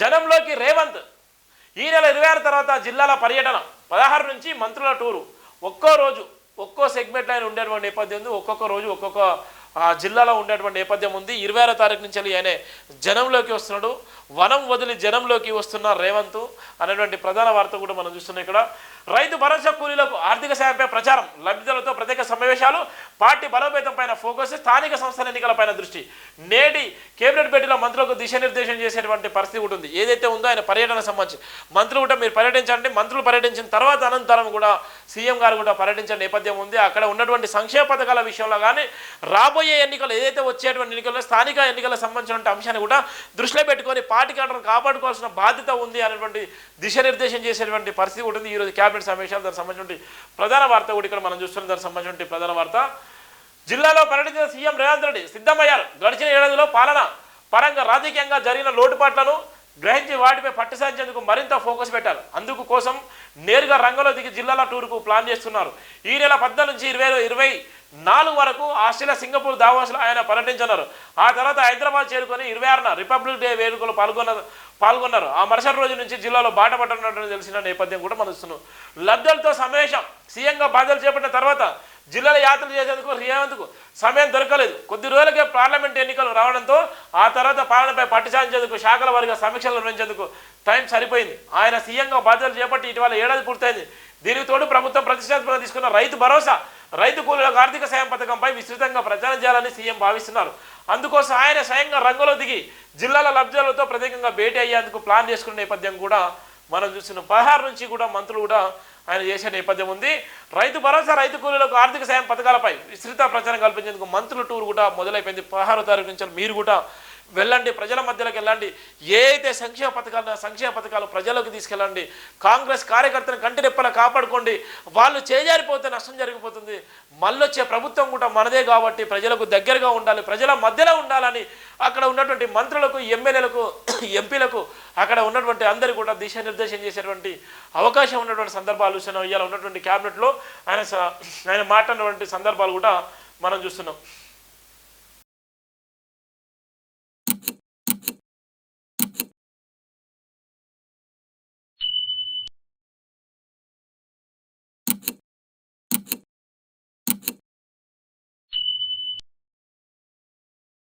జనంలోకి రేవంత్. ఈ నెల ఇరవై ఆరు తర్వాత జిల్లాల పర్యటన. పదహారు నుంచి మంత్రుల టూరు. ఒక్కో రోజు ఒక్కో సెగ్మెంట్ లైన్ ఉండేటువంటి నేపథ్యం ఒక్కొక్క రోజు ఒక్కొక్క ఆ, జిల్లాలో ఉండేటువంటి నేపథ్యం ఉంది. ఇరవై ఆరో తారీఖు నుంచి ఆయన జనంలోకి వస్తున్నాడు. వనం వదిలి జనంలోకి వస్తున్న రేవంత్ అనేటువంటి ప్రధాన వార్త కూడా మనం చూస్తున్నాం ఇక్కడ. రైతు భరోసా కూలీలకు ఆర్థిక సాయంపై ప్రచారం లబ్ధిదారులతో ప్రత్యేక సమావేశాలు పార్టీ బలోపేతం పైన ఫోకస్ స్థానిక సంస్థల ఎన్నికలపైన దృష్టి. నేటి కేబినెట్ భేటీలో మంత్రులకు దిశానిర్దేశం చేసేటువంటి పరిస్థితి కూడా ఉంది. ఏదైతే ఉందో ఆయన పర్యటన సంబంధించి. మంత్రులు కూడా మీరు పర్యటించండి. మంత్రులు పర్యటించిన తర్వాత అనంతరం కూడా సీఎం గారు కూడా పర్యటించే నేపథ్యం ఉంది. అక్కడ ఉన్నటువంటి సంక్షేమ పథకాల విషయంలో కానీ రాబోయే ఎన్నికలు ఏదైతే వచ్చేటువంటి ఎన్నికల్లో స్థానిక ఎన్నికలకు సంబంధించిన అంశాన్ని కూడా దృష్టిలో పెట్టుకొని పార్టీ కేడర్ను కాపాడుకోవాల్సిన బాధ్యత ఉంది అనేటువంటి దిశానిర్దేశం చేసేటువంటి పరిస్థితి ఉంటుంది ఈరోజు కేబినెట్ సమావేశాలు దానికి సంబంధించిన ప్రధాన వార్త కూడా ఇక్కడ మనం చూస్తున్నాం. దానికి సంబంధించిన ప్రధాన వార్త. జిల్లాలో పర్యటించిన సీఎం రేవంత్ రెడ్డి సిద్ధమయ్యారు. గడిచిన ఏడాదిలో పాలన పరంగా రాజకీయంగా జరిగిన లోటుపాట్లను గ్రహించి వాటిపై పట్టు సాధించేందుకు మరింత ఫోకస్ పెట్టారు. అందుకు కోసం నేరుగా రంగంలో దిగి జిల్లాల టూర్కు ప్లాన్ చేస్తున్నారు. ఈ నెల పద్నాలుగు నుంచి ఇరవై ఇరవై నాలుగు వరకు ఆస్ట్రేలియా సింగపూర్ దావాస్లో ఆయన పర్యటించున్నారు ఆ తర్వాత హైదరాబాద్ చేరుకొని ఇరవై ఆరున రిపబ్లిక్ డే వేడుకలు పాల్గొన్నారు పాల్గొన్నారు. ఆ మరుసటి రోజు నుంచి జిల్లాలో బాట పట్టనున్నట్టు తెలిసిన నేపథ్యం కూడా మనం ఇస్తున్నాం లబ్ధులతో సమావేశం. సీఎంగా బాధ్యతలు చేపట్టిన తర్వాత జిల్లాల యాత్రలు చేసేందుకు రేవంత్కు సమయం దొరకలేదు. కొద్ది రోజులకే పార్లమెంట్ ఎన్నికలు రావడంతో ఆ తర్వాత పాలనపై పట్టు సాధించేందుకు శాఖల వారిగా సమీక్షలు నిర్వహించేందుకు టైం సరిపోయింది. ఆయన సీఎంగా బాధ్యతలు చేపట్టి ఇటీవల ఏడాది పూర్తయింది. దీనికి తోడు ప్రభుత్వం ప్రతిష్టాత్మకంగా తీసుకున్న రైతు భరోసా రైతు కూలీలకు ఆర్థిక సాయం పథకంపై విస్తృతంగా ప్రచారం చేయాలని సీఎం భావిస్తున్నారు. అందుకోసం ఆయన స్వయంగా రంగంలో దిగి జిల్లాల లబ్జాలతో ప్రత్యేకంగా భేటీ అయ్యేందుకు ప్లాన్ చేసుకున్న నేపథ్యం కూడా మనం చూస్తున్న. పదహారు నుంచి కూడా మంత్రులు కూడా ఆయన చేసే నేపథ్యం ఉంది. రైతు భరోసా రైతు కూలీలకు ఆర్థిక సాయం పథకాలపై విస్తృత ప్రచారం కల్పించేందుకు మంత్రుల టూర్ కూడా మొదలైపోయింది. పదహారో తారీఖు నుంచి మీరు కూడా వెళ్ళండి ప్రజల మధ్యలోకి వెళ్ళండి. ఏ అయితే సంక్షేమ పథకాలు సంక్షేమ పథకాలు ప్రజలకు తీసుకెళ్ళండి కాంగ్రెస్ కార్యకర్తను కంటిరెప్పలా కాపాడుకోండి. వాళ్ళు చేజారిపోతే నష్టం జరిగిపోతుంది. మళ్ళొచ్చే ప్రభుత్వం కూడా మనదే కాబట్టి ప్రజలకు దగ్గరగా ఉండాలి ప్రజల మధ్యలో ఉండాలని అక్కడ ఉన్నటువంటి మంత్రులకు ఎమ్మెల్యేలకు ఎంపీలకు అక్కడ ఉన్నటువంటి అందరు కూడా దిశానిర్దేశం చేసేటువంటి అవకాశం ఉన్నటువంటి సందర్భాలు చూస్తున్నాం. ఇవాళ ఉన్నటువంటి క్యాబినెట్లో ఆయన స- ఆయన మాట్లాడినటువంటి సందర్భాలు కూడా మనం చూస్తున్నాం.